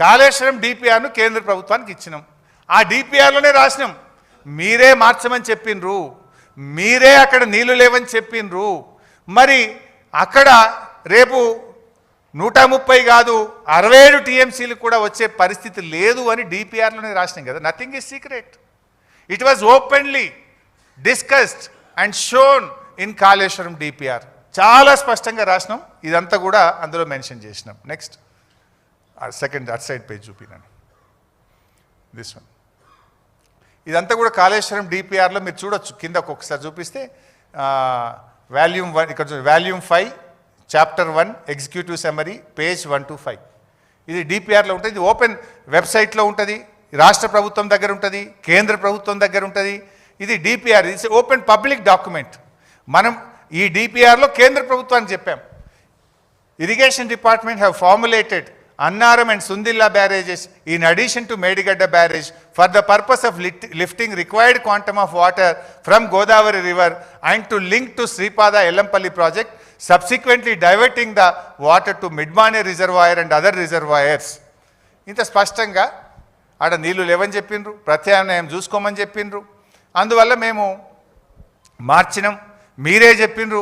కాళేశ్వరం డిపిఆర్ను కేంద్ర ప్రభుత్వానికి ఇచ్చినాం. ఆ డిపిఆర్లోనే రాసినాం. మీరే మార్చమని చెప్పిండ్రు. మీరే అక్కడ నీళ్ళు లేవని చెప్పిండ్రు. మరి అక్కడ రేపు నూట ముప్పై కాదు అరవై ఏడు టీఎంసీలు కూడా వచ్చే పరిస్థితి లేదు అని డిపిఆర్లోనే రాసినాం కదా. Nothing is secret it was openly discussed and shown in Kaleshwaram DPR. చాలా స్పష్టంగా రాసినాం. ఇదంతా కూడా అందులో మెన్షన్ చేసినాం. Next second at side page చూపినాను this one ఇదంతా కూడా కాళేశ్వరం డిపిఆర్లో మీరు చూడొచ్చు. కింద ఒక్కొక్కసారి చూపిస్తే వాల్యూమ్ వన్ ఇక్కడ volume five chapter one executive summary page one two five ఇది డిపిఆర్లో ఉంటుంది ఇది ఓపెన్ వెబ్సైట్లో ఉంటుంది రాష్ట్ర ప్రభుత్వం దగ్గర ఉంటుంది కేంద్ర ప్రభుత్వం దగ్గర ఉంటుంది. ఇది డిపిఆర్ ఇది ఓపెన్ పబ్లిక్ డాక్యుమెంట్ మనం ఈ డిపిఆర్లో కేంద్ర ప్రభుత్వాన్ని చెప్పాం. Irrigation department have formulated Annaram and Sundilla barrages in addition to Medigadda barrage for the purpose of lifting required quantum of water from Godavari river and to link to Sripada Yellampalli project subsequently diverting the water to Mid Manair reservoir and other reservoirs ఇంత స్పష్టంగా ఆడ నీళ్ళు లేవని చెప్పిండ్రు ప్రత్యామ్నాయం చూసుకోమని చెప్పిండ్రు. అందువల్ల మేము మార్చినాం. మీరే చెప్పిండ్రు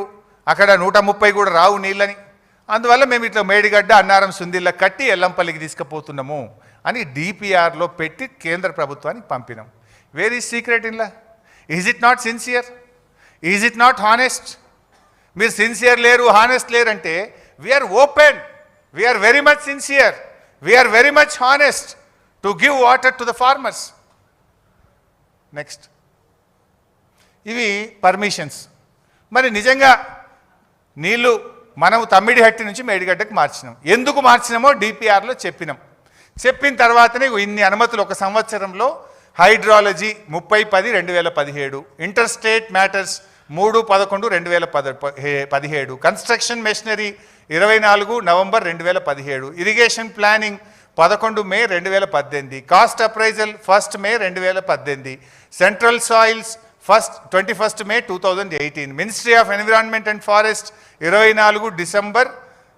అక్కడ నూట ముప్పై కూడా రావు నీళ్ళని. అందువల్ల మేము ఇట్లా మేడిగడ్డ అన్నారం సుందిల్ల కట్టి ఎల్లంపల్లికి తీసుకుపోతున్నాము అని డిపిఆర్లో పెట్టి కేంద్ర ప్రభుత్వానికి పంపినాం. Where is secret in-law is it not sincere is it not honest మీరు సిన్సియర్ లేరు honest లేరంటే we're open we're very much sincere we're very much honest to give water to the farmers next ఇవి permissions మరి నిజంగా నీళ్ళు మనం తమ్మిడిహట్టి నుంచి మేడిగడ్డకు మార్చినాం. ఎందుకు మార్చినామో డిపిఆర్లో చెప్పినాం. చెప్పిన తర్వాతనే ఇన్ని అనుమతులు ఒక సంవత్సరంలో హైడ్రాలజీ ముప్పై పది రెండు వేల పదిహేడు. ఇంటర్ స్టేట్ మ్యాటర్స్ మూడు పదకొండు రెండు వేల పద పదిహేడు. కన్స్ట్రక్షన్ మెషినరీ ఇరవై నాలుగు నవంబర్ రెండు వేల పదిహేడు. ఇరిగేషన్ ప్లానింగ్ పదకొండు మే రెండు వేల పద్దెనిమిది. కాస్ట్ అప్రైజల్ ఫస్ట్ మే రెండు వేల పద్దెనిమిది. Central soils first twenty first May two thousand eighteen ministry of environment and forest ఇరవై నాలుగు డిసెంబర్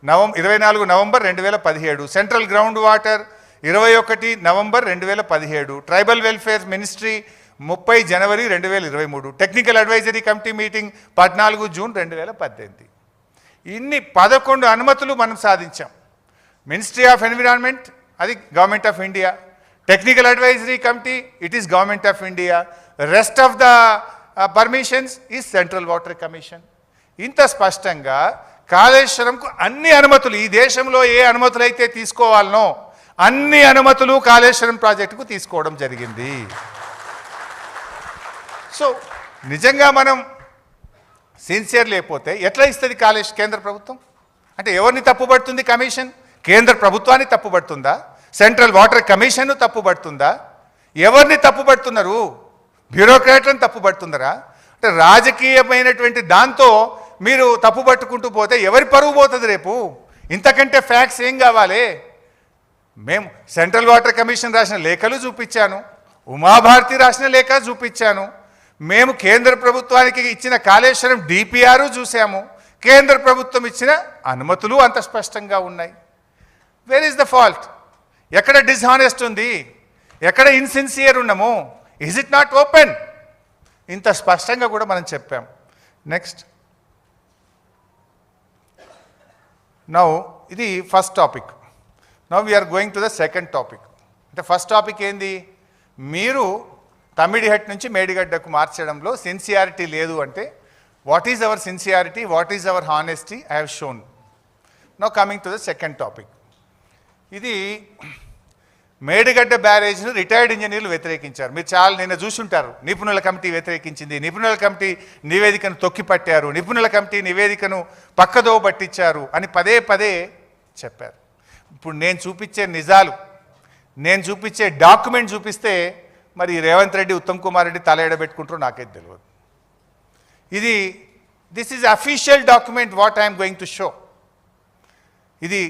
నవం ఇరవై నాలుగు నవంబర్ రెండు వేల పదిహేడు సెంట్రల్ గ్రౌండ్ వాటర్ ఇరవై ఒకటి నవంబర్ రెండు వేల పదిహేడు ట్రైబల్ వెల్ఫేర్ మినిస్ట్రీ ముప్పై జనవరి రెండు వేల ఇరవై మూడు టెక్నికల్ అడ్వైజరీ కమిటీ మీటింగ్ పద్నాలుగు జూన్ రెండు వేల పద్దెనిమిది. ఇన్ని పదకొండు అనుమతులు మనం సాధించాం. మినిస్ట్రీ ఆఫ్ ఎన్విరాన్మెంట్ అది government of India technical advisory committee it is government of India rest of the permissions ఈ సెంట్రల్ వాటర్ కమిషన్ ఇంత స్పష్టంగా కాళేశ్వరంకు అన్ని అనుమతులు ఈ దేశంలో ఏ అనుమతులు అయితే తీసుకోవాలనో అన్ని అనుమతులు కాళేశ్వరం ప్రాజెక్టుకు తీసుకోవడం జరిగింది. సో నిజంగా మనం సిన్సియర్ లేకపోతే ఎట్లా ఇస్తుంది కాలేజ్ కేంద్ర ప్రభుత్వం? అంటే ఎవరిని తప్పుపడుతుంది కమిషన్? కేంద్ర ప్రభుత్వాన్ని తప్పుపడుతుందా? సెంట్రల్ వాటర్ కమిషన్ను తప్పుపడుతుందా? ఎవరిని తప్పుపడుతున్నారు? బ్యూరోక్రాట్లను తప్పుపడుతుందరా? అంటే రాజకీయమైనటువంటి దాంతో మీరు తప్పుపట్టుకుంటూ పోతే ఎవరి పరువు పోతుంది రేపు? ఇంతకంటే ఫ్యాక్ట్స్ ఏం కావాలి? మేము సెంట్రల్ వాటర్ కమిషన్ రాసిన లేఖలు చూపించాను. ఉమాభారతి రాసిన లేఖ చూపించాను. మేము కేంద్ర ప్రభుత్వానికి ఇచ్చిన కాళేశ్వరం డిపిఆర్ చూసాము కేంద్ర ప్రభుత్వం ఇచ్చిన అనుమతులు అంత స్పష్టంగా ఉన్నాయి. వేర్ ఈస్ ద ఫాల్ట్ ఎక్కడ డిస్హానెస్ట్ ఉంది? ఎక్కడ ఇన్సిన్సియర్ ఉన్నాము? ఈజ్ ఇట్ నాట్ ఓపెన్ ఇంత స్పష్టంగా కూడా మనం చెప్పాం. నెక్స్ట్ నౌ ఇది first topic now we're going to the second topic అంటే ఫస్ట్ టాపిక్ ఏంది? మీరు తమిడిహట్ నుంచి మేడిగడ్డకు మార్చడంలో సిన్సియారిటీ లేదు అంటే what is our sincerity what is our honesty I have shown now coming to the second topic ఇది మేడిగడ్డ బ్యారేజ్ను రిటైర్డ్ ఇంజనీర్లు వ్యతిరేకించారు. మీరు చాలా నిన్న చూసుంటారు. నిపుణుల కమిటీ వ్యతిరేకించింది. నిపుణుల కమిటీ నివేదికను తొక్కిపట్టారు నిపుణుల కమిటీ నివేదికను పక్కదో పట్టించారు అని పదే పదే చెప్పారు. ఇప్పుడు నేను చూపించే నిజాలు నేను చూపించే డాక్యుమెంట్ చూపిస్తే మరి రేవంత్ రెడ్డి ఉత్తమ్ కుమార్ రెడ్డి తల ఎడబెట్టుకుంటారో నాకైతే తెలియదు ఇది this is official document what I'm going to show ఇది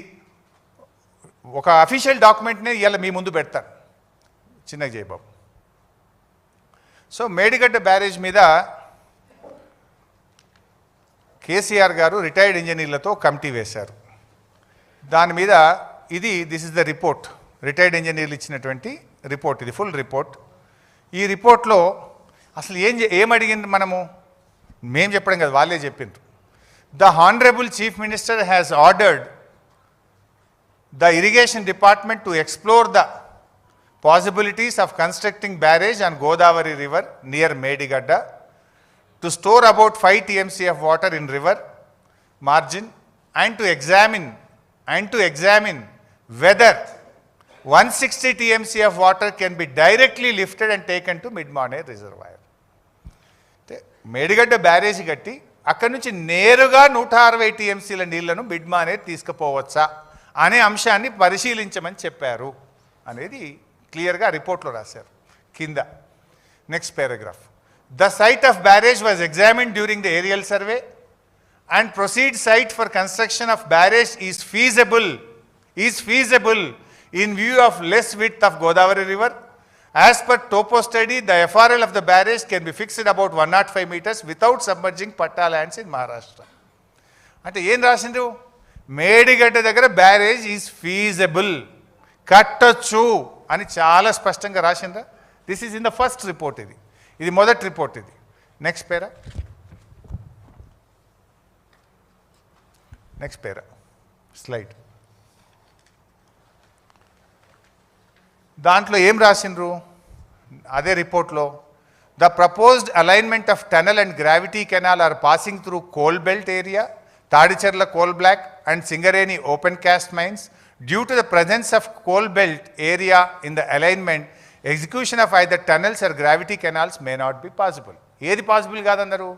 ఒక అఫీషియల్ డాక్యుమెంట్ని ఇవాళ మీ ముందు పెడతాను చిన్న జయబాబు. సో మేడిగడ్డ బ్యారేజ్ మీద కేసీఆర్ గారు రిటైర్డ్ ఇంజనీర్లతో కమిటీ వేశారు. దాని మీద ఇది this is the report retired ఇంజనీర్లు ఇచ్చినటువంటి రిపోర్ట్ ఇది ఫుల్ రిపోర్ట్ ఈ రిపోర్ట్లో అసలు ఏం ఏం అడిగింది మనము? మేం చెప్పడం కదా వాళ్ళే చెప్పిండ్రు. The honourable chief minister has ordered the irrigation department to explore the possibilities of constructing barrage on Godavari river near Medigadda to store about 5 TMC of water in river margin and to examine and to examine whether 160 TMC of water can be directly lifted and taken to Mid-Money reservoir. అంటే Medigadda barrage కట్టి అక్కడి నుంచి నేరుగా నూట అరవై టీఎంసీల నీళ్ళను బిడ్మా అనేది తీసుకుపోవచ్చా అనే అంశాన్ని పరిశీలించమని చెప్పారు అనేది క్లియర్గా రిపోర్ట్లో రాశారు. కింద. Next paragraph. The site of barrage was examine during the aerial survey and proceed site for construction of barrage is feasible is feasible in view of less with of Godavari river. As per topo study the FRL of the barrage can be fixed about one not five metres without submerging patta lands in Maharashtra. అంటే ఏం రాసిండ్రు? మేడిగడ్డ దగ్గర barrage is feasible. కట్టొచ్చు అని చాలా స్పష్టంగా రాసిందా? This is in the first report ఇది. ఇది మొదటి రిపోర్ట్ ఇది. Next para? Next para? Slide దాంట్లో ఏం రాసిండ్రు? అదే రిపోర్ట్లో. The proposed alignment of tunnel and gravity canal are passing through coal belt area Tadicherla coal block and Singareni open cast mines due to the presence of coal belt area in the alignment execution of either tunnels or gravity canals may not be possible. ఏది possible కాదన్నారు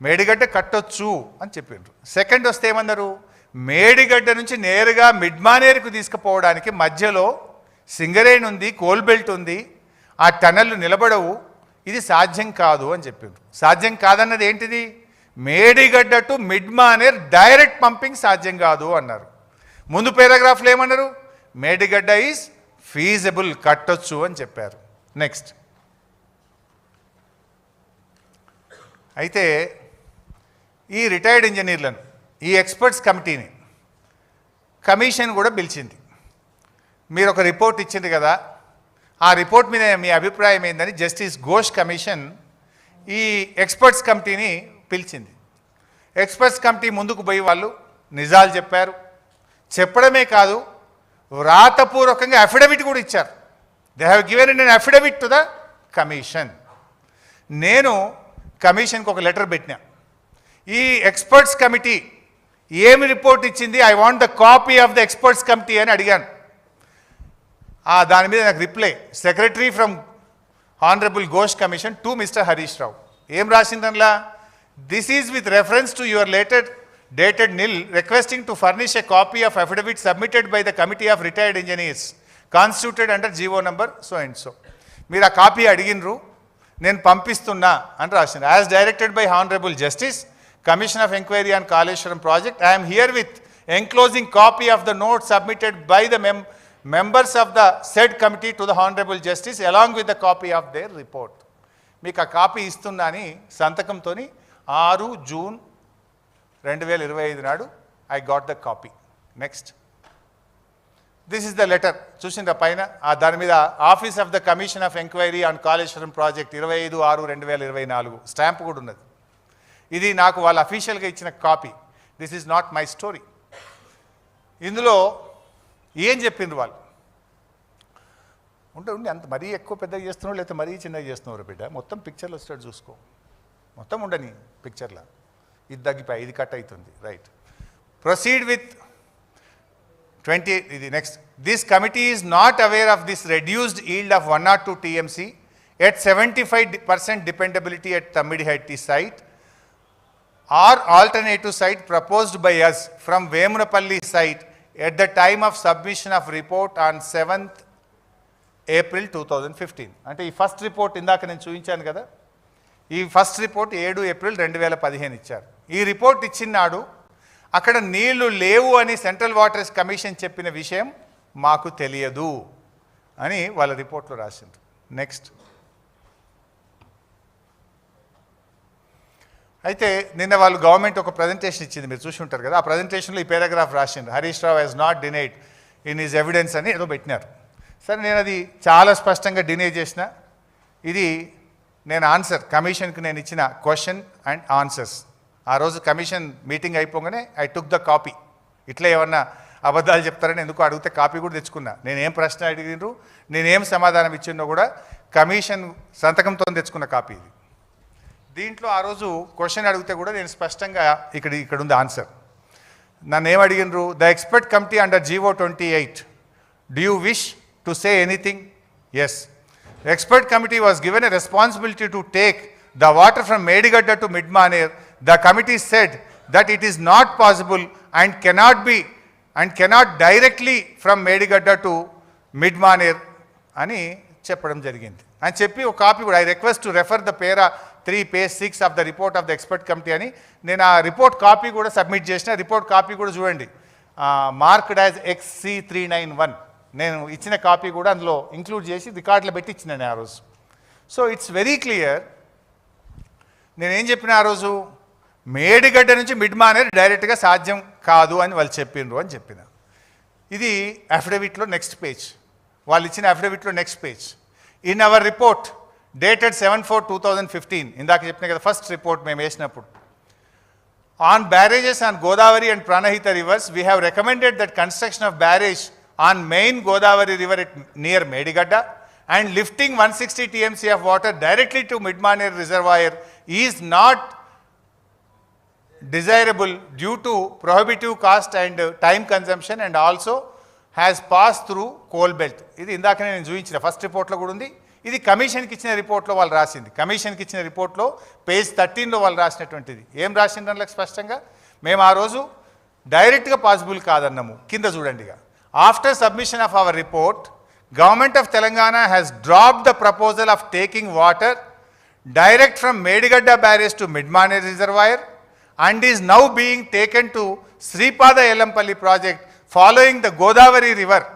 మేడిగడ్డ కట్టొచ్చు అని చెప్పిండ్రు. Second వస్తే ఏమన్నారు మేడిగడ్డ నుంచి నేరుగా మిడ్మానేరుకు తీసుకుపోవడానికి మధ్యలో సింగరేణి ఉంది కోల్ బెల్ట్ ఉంది ఆ టనల్లు నిలబడవు ఇది సాధ్యం కాదు అని చెప్పిండ్రు. సాధ్యం కాదన్నది ఏంటిది? Medigadda to Mid Manair direct pumping సాధ్యం కాదు అన్నారు. ముందు పారాగ్రాఫ్లో ఏమన్నారు? మేడిగడ్డ ఈజ్ ఫీజబుల్ కట్టొచ్చు అని చెప్పారు. నెక్స్ట్. అయితే ఈ రిటైర్డ్ ఇంజనీర్లను ఈ ఎక్స్పర్ట్స్ కమిటీని కమిషన్ కూడా పిలిచింది. మీరు ఒక రిపోర్ట్ ఇచ్చింది కదా ఆ రిపోర్ట్ మీద మీ అభిప్రాయం ఏందని జస్టిస్ ఘోష్ కమిషన్ ఈ ఎక్స్పర్ట్స్ కమిటీని పిలిచింది. ఎక్స్పర్ట్స్ కమిటీ ముందుకు పోయి వాళ్ళు నిజాలు చెప్పారు. చెప్పడమే కాదు వ్రాతపూర్వకంగా అఫిడవిట్ కూడా ఇచ్చారు. దే హ్యావ్ గివెన్ నేను అఫిడవిట్ టు ద కమిషన్ నేను కమిషన్కి ఒక లెటర్ పెట్టినా. ఈ ఎక్స్పర్ట్స్ కమిటీ ఏమి రిపోర్ట్ ఇచ్చింది? I want the copy of the experts committee అని అడిగాను. దాని మీద నాకు reply. Secretary from honourable Ghosh commission to mister Harish Rao. ఏం రాసిందనలా? This is with reference to your lated dated nil requesting to furnish a copy of affidavit submitted by the committee of retired engineers constituted under GO number so and so మీరు ఆ copy అడిగినరు నేను పంపిస్తున్నా అని రాసింది as directed by honourable justice commission of enquiry on Kaleshwaram project I am herewith enclosing copy of the note submitted by the mem members of the said committee to the honourable justice along with the copy of their report మీకు ఆ copy ఇస్తున్నా అని సంతకంతో ఆరు June రెండు వేల ఇరవై ఐదు నాడు I got the copy next this is the letter చూసిందా పైన? ఆ దాని మీద office of the commission of enquiry on Kaleshwaram project ఇరవై ఐదు ఆరు రెండు వేల ఇరవై నాలుగు. స్టాంప్ కూడా ఉన్నది. ఇది నాకు వాళ్ళ అఫీషియల్గా ఇచ్చిన copy this is not my story ఇందులో ఏం చెప్పిండ్రు వాళ్ళు? ఉంటే ఉండి అంత మరీ ఎక్కువ పెద్దగా చేస్తున్నారు లేకపోతే మరీ చిన్నగా చేస్తున్నారు బిడ్డ? మొత్తం పిక్చర్లో వస్తాడు చూసుకో. మొత్తం ఉండని పిక్చర్లో ఇది తగ్గిపోయి ఇది కట్ అవుతుంది. రైట్ ప్రొసీడ్ విత్ ట్వంటీ ఇది next this committee is not aware of this reduced yield of one not two TMC at seventy five percent dependability at Tummidihatti site or alternative site proposed by us from Vemunapalli site at the time of submission of report on 7th April two fifteen అంటే ఈ first report ఇందాక నేను చూపించాను కదా? ఈ first report ఏడు April రెండు వేల పదిహేను ఇచ్చారు. ఈ రిపోర్ట్ ఇచ్చినాడు అక్కడ నీళ్ళు లేవు అని సెంట్రల్ వాటర్స్ కమిషన్ చెప్పిన విషయం మాకు తెలియదు అని వాళ్ళ రిపోర్ట్లో రాసింది నెక్స్ట్. అయితే నిన్న వాళ్ళు గవర్నమెంట్ ఒక ప్రజెంటేషన్ ఇచ్చింది మీరు చూసి ఉంటారు కదా. ఆ ప్రజెంటేషన్లో ఈ పారాగ్రాఫ్ రాసింది Harish Rao he's not denied in is evidence అని ఏదో పెట్టినారు. సరే నేను అది చాలా స్పష్టంగా డినే చేసిన. ఇది నేను ఆన్సర్ కమిషన్కి నేను ఇచ్చిన క్వశ్చన్ అండ్ ఆన్సర్స్. ఆ రోజు కమిషన్ మీటింగ్ అయిపోగానే ఐ టుక్ ద కాపీ. ఇట్లా ఏమన్నా అబద్ధాలు చెప్తారని ఎందుకు అడిగితే కాపీ కూడా తెచ్చుకున్నా. నేనేం ప్రశ్న అడిగినరు నేనేం సమాధానం ఇచ్చిందో కూడా కమిషన్ సంతకంతో తెచ్చుకున్న కాపీ ఇది. దీంట్లో ఆ రోజు క్వశ్చన్ అడిగితే కూడా నేను స్పష్టంగా ఇక్కడ ఇక్కడ ఉంది ఆన్సర్. నన్ను ఏం అడిగినరు the expert committee under GO twenty eight do you wish to say anything? Yes expert committee was given a responsibility to take the water from Medigadda to Mid Manair the committee said that it is not possible and cannot be and cannot directly from Medigadda to Mid Manair అని చెప్పడం జరిగింది. అని చెప్పి ఒక copy కూడా I request to refer the para three page six of the report of the expert committee అని నేను ఆ రిపోర్ట్ కాపీ కూడా సబ్మిట్ చేసిన. రిపోర్ట్ కాపీ కూడా చూడండి. Marked as XC three nine one నేను ఇచ్చిన కాపీ కూడా అందులో ఇంక్లూడ్ చేసి రికార్డులో పెట్టి ఇచ్చినాను ఆ రోజు. సో ఇట్స్ వెరీ క్లియర్ నేనేం చెప్పిన ఆ రోజు? మేడిగడ్డ నుంచి మిడ్ మానేర్ డైరెక్ట్గా సాధ్యం కాదు అని వాళ్ళు చెప్పిండ్రు అని చెప్పిన. ఇది అఫిడవిట్లో నెక్స్ట్ పేజ్ వాళ్ళు ఇచ్చిన అఫిడవిట్లో next page in our report dated seven four two thousand fifteen ఇందాక చెప్పిన కదా ఫస్ట్ రిపోర్ట్ మేము వేసినప్పుడు. On barrages on Godavari and Pranahita rivers we have recommended that construction of barrage on main Godavari river at near Medigadda and lifting 160 TMC of water directly to Midmaner reservoir is not desirable due to prohibitive cost and uh, time consumption and also has passed through coal belt. ఇది ఇందాక నేను చూపించిన first రిపోర్ట్లో కూడా ఉంది ఇది కమిషన్కి ఇచ్చిన రిపోర్ట్లో వాళ్ళు రాసింది కమిషన్కి ఇచ్చిన రిపోర్ట్లో పేజ్ థర్టీన్లో వాళ్ళు రాసినటువంటిది ఏం రాసింది దాంట్లో స్పష్టంగా మేము ఆ రోజు డైరెక్ట్గా పాసిబుల్ కాదన్నాము కింద చూడండి after submission of our report government of Telangana has drop the proposal of taking water direct from Medigadda barrage to Mid Manair reservoir and is now being taken to Sripada Yelampalli project following the Godavari river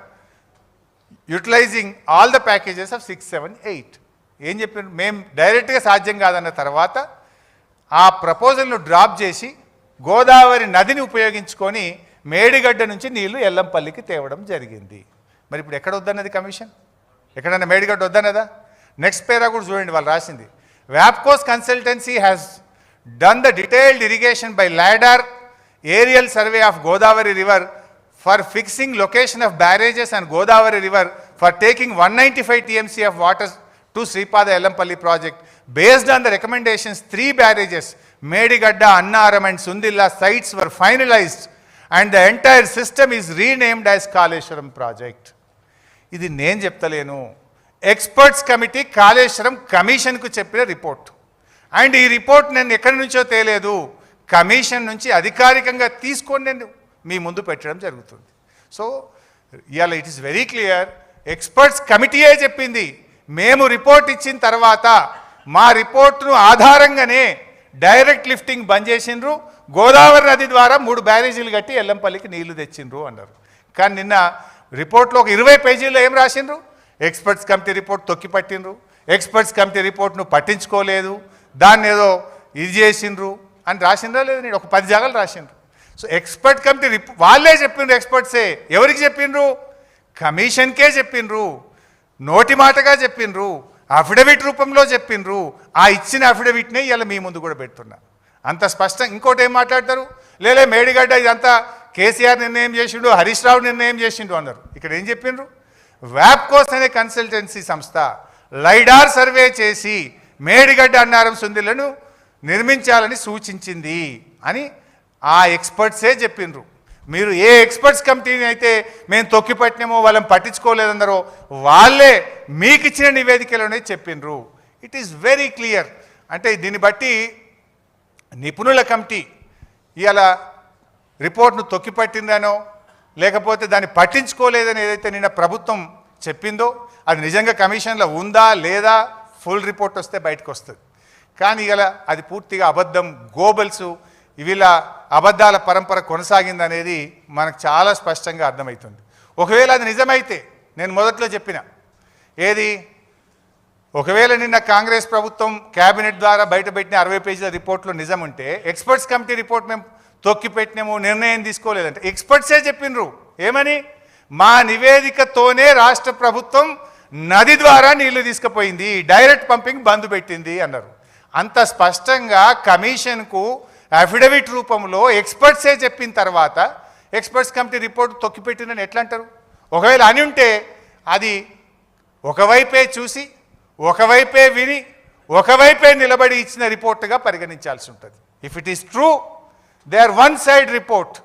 utilising all the packages of six seven eight ఏం చెప్పారు? మేము డైరెక్ట్గా సాధ్యం కాదన్న తర్వాత ఆ ప్రపోజల్ను drop చేసి గోదావరి నదిని ఉపయోగించుకొని మేడిగడ్డ నుంచి నీళ్ళు ఎల్లంపల్లికి తేవడం జరిగింది. మరి ఇప్పుడు ఎక్కడ వద్దన్నది కమిషన్? ఎక్కడన్నా మేడిగడ్డ వద్దన్నదా? నెక్స్ట్ పేరా కూడా చూడండి వాళ్ళు రాసింది. వ్యాప్కోస్ consultancy has done the detailed irrigation by lidar aerial survey of Godavari river for fixing location of barrages and Godavari river for taking one ninety five TMC of water to Sripada Yellampalli project based on the recommendations three barrages Medigadda Annaram and Sundilla sites were finalised and the entire system is renamed as Kaleshwaram project ఇది నేను చెప్తలేను. Experts committee Kaleshwaram కమిషన్కు చెప్పిన report and ఈ report నేను ఎక్కడి నుంచో తేలేదు. Commission నుంచి అధికారికంగా తీసుకొని నేను మీ ముందు పెట్టడం జరుగుతుంది. సో ఇవాళ it is very clear experts కమిటీయే చెప్పింది? మేము రిపోర్ట్ ఇచ్చిన తర్వాత మా రిపోర్ట్ను ఆధారంగానే డైరెక్ట్ లిఫ్టింగ్ బంద్ చేసిండ్రు. గోదావరి నది ద్వారా మూడు బ్యారేజీలు కట్టి ఎల్లంపల్లికి నీళ్ళు తెచ్చిండ్రు అన్నారు. కానీ నిన్న రిపోర్ట్లో ఒక ఇరవై పేజీల్లో ఏం రాసిండ్రు? ఎక్స్పర్ట్స్ కమిటీ రిపోర్ట్ తొక్కి పట్టిండ్రు. ఎక్స్పర్ట్స్ కమిటీ రిపోర్ట్ను పట్టించుకోలేదు. దాన్ని ఏదో ఇది చేసిండ్రు అని రాసిండ్రా లేదు నేను ఒక పది జాగాలు రాసిండ్రు. సో ఎక్స్పర్ట్ కమిటీ రిపో వాళ్ళే చెప్పిండ్రు ఎక్స్పర్ట్సే. ఎవరికి చెప్పిండ్రు? కమిషన్కే చెప్పిండ్రు. నోటి మాటగా చెప్పిండ్రు. అఫిడవిట్ రూపంలో చెప్పిండ్రు. ఆ ఇచ్చిన అఫిడవిట్నే ఇలా మీ ముందు కూడా పెడుతున్నా. అంత స్పష్టం. ఇంకోటి ఏం మాట్లాడతారు? లేలే మేడిగడ్డ ఇదంతా కేసీఆర్ నిర్ణయం చేసిండు హరీష్ రావు నిర్ణయం చేసిండు అన్నారు. ఇక్కడ ఏం చెప్పిండ్రు? వ్యాప్కోస్ అనే కన్సల్టెన్సీ సంస్థ లైడార్ సర్వే చేసి మేడిగడ్డ అన్నారం సుందిలను నిర్మించాలని సూచించింది అని ఆ ఎక్స్పర్ట్సే చెప్పిండ్రు. మీరు ఏ ఎక్స్పర్ట్స్ కమిటీని అయితే మేము తొక్కిపట్టినామో వాళ్ళని పట్టించుకోలేదన్నారో వాళ్ళే మీకు ఇచ్చిన నివేదికలోనే చెప్పిండ్రు. ఇట్ ఈస్ వెరీ క్లియర్ అంటే దీన్ని బట్టి నిపుణుల కమిటీ ఇవాళ రిపోర్ట్ను తొక్కిపట్టిందనో లేకపోతే దాన్ని పట్టించుకోలేదని ఏదైతే నిన్న ప్రభుత్వం చెప్పిందో అది నిజంగా కమిషన్లో ఉందా లేదా ఫుల్ రిపోర్ట్ వస్తే బయటకు వస్తుంది కానీ ఇలా అది పూర్తిగా అబద్ధం గోబల్స్ వీళ్ళ అబద్ధాల పరంపర కొనసాగిందనేది మనకు చాలా స్పష్టంగా అర్థమవుతుంది ఒకవేళ అది నిజమైతే నేను మొదట్లో చెప్పిన ఏది? ఒకవేళ నిన్న కాంగ్రెస్ ప్రభుత్వం కేబినెట్ ద్వారా బయటపెట్టిన అరవై పేజీల రిపోర్ట్లో నిజం ఉంటే ఎక్స్పర్ట్స్ కమిటీ రిపోర్ట్ మేము తొక్కిపెట్టినాము నిర్ణయం తీసుకోలేదంటే ఎక్స్పర్ట్సే చెప్పిండ్రు ఏమని? మా నివేదికతోనే రాష్ట్ర ప్రభుత్వం నది ద్వారా నీళ్ళు తీసుకుపోయింది డైరెక్ట్ పంపింగ్ బంద్ పెట్టింది అన్నారు. అంత స్పష్టంగా కమిషన్కు అఫిడవిట్ రూపంలో ఎక్స్పర్ట్సే చెప్పిన తర్వాత ఎక్స్పర్ట్స్ కమిటీ రిపోర్ట్ తొక్కిపెట్టిందని ఎట్లా అంటారు? ఒకవేళ అని ఉంటే అది ఒకవైపే చూసి ఒకవైపే విని ఒకవైపే నిలబడి ఇచ్చిన రిపోర్ట్గా పరిగణించాల్సి ఉంటుంది. If it is true they are one side report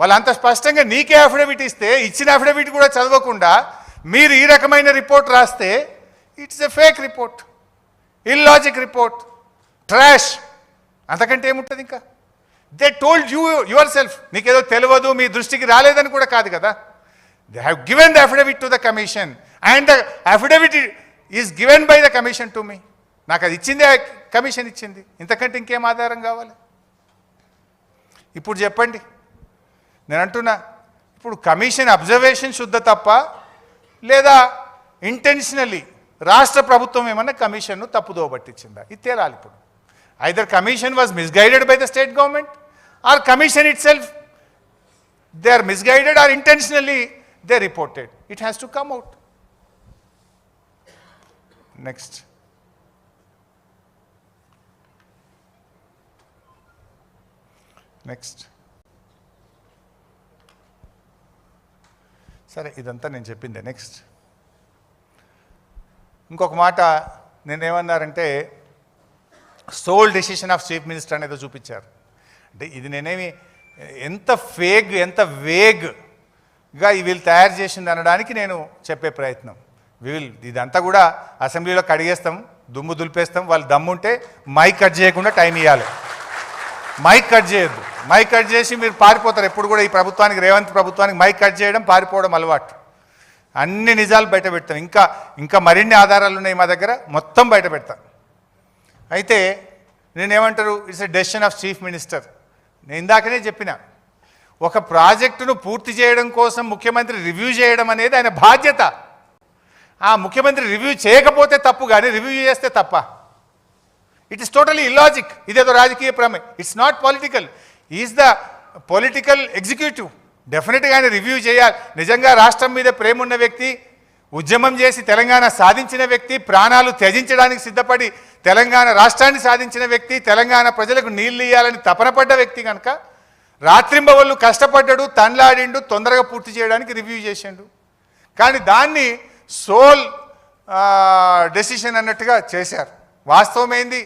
వాళ్ళు అంత స్పష్టంగా నీకే అఫిడవిట్ ఇస్తే ఇచ్చిన అఫిడవిట్ కూడా చదవకుండా మీరు ఈ రకమైన రిపోర్ట్ రాస్తే it's a fake report illogic report trash అంతకంటే ఏముంటుంది ఇంకా? They told you yourself నీకేదో తెలియదు మీ దృష్టికి రాలేదని కూడా కాదు కదా? They have given the affidavit to the commission and the affidavit is given by the commission to మీ నాకు అది ఇచ్చింది కమిషన్ ఇచ్చింది. ఇంతకంటే ఇంకేం ఆధారం కావాలి? ఇప్పుడు చెప్పండి. నేను అంటున్నా ఇప్పుడు కమిషన్ అబ్జర్వేషన్ శుద్ధ తప్ప లేదా ఇంటెన్షనల్లీ రాష్ట్ర ప్రభుత్వం ఏమన్నా కమిషన్ను తప్పుదోబట్టించిందా ఇది తేలాలి ఇప్పుడు. either commission was misguided by the state government or commission itself they are misguided or intentionally they reported it has to come out next next సరే ఇదంతా నేను చెప్పిందే నెక్స్ట్ ఇంకొక మాట నేనేమన్నారంటే sole decision of chief minister అనేది చూపించారు. అంటే ఇది నేనేమి ఎంత ఫేగ్ ఎంత వేగ్గా వీళ్ళు తయారు చేసింది అనడానికి నేను చెప్పే ప్రయత్నం. విల్ ఇదంతా కూడా అసెంబ్లీలో కడిగేస్తాం దుమ్ము దులిపేస్తాం వాళ్ళు దమ్ముంటే మైక్ కట్ చేయకుండా టైం ఇవ్వాలి మైక్ కట్ చేయొద్దు. మైక్ కట్ చేసి మీరు పారిపోతారు. ఎప్పుడు కూడా ఈ ప్రభుత్వానికి రేవంత్ ప్రభుత్వానికి మైక్ కట్ చేయడం పారిపోవడం అలవాటు. అన్ని నిజాలు బయట పెడతాం. ఇంకా ఇంకా మరిన్ని ఆధారాలు ఉన్నాయి మా దగ్గర మొత్తం బయట పెడతాం. అయితే నేనేమంటారు it's a decision of chief minister నేను ఇందాకనే చెప్పిన ఒక ప్రాజెక్టును పూర్తి చేయడం కోసం ముఖ్యమంత్రి రివ్యూ చేయడం అనేది ఆయన బాధ్యత. ఆ ముఖ్యమంత్రి రివ్యూ చేయకపోతే తప్పు కానీ రివ్యూ చేస్తే తప్ప. ఇట్ ఇస్ టోటలీ ఇల్లాజిక్ ఇదేదో రాజకీయ ప్రమే it's not political is the political executive డెఫినెట్గా ఆయన రివ్యూ చేయాలి. నిజంగా రాష్ట్రం మీద ప్రేమ ఉన్న వ్యక్తి ఉద్యమం చేసి తెలంగాణ సాధించిన వ్యక్తి ప్రాణాలు త్యజించడానికి సిద్ధపడి తెలంగాణ రాష్ట్రాన్ని సాధించిన వ్యక్తి తెలంగాణ ప్రజలకు నీళ్ళు ఇవ్వాలని తపనపడ్డ వ్యక్తి కనుక రాత్రింబవళ్ళు కష్టపడ్డాడు తండ్లాడిండు తొందరగా పూర్తి చేయడానికి రివ్యూ చేసిండు. కానీ దాన్ని సోల్ డెసిషన్ అన్నట్టుగా చేశారు. వాస్తవమైంది?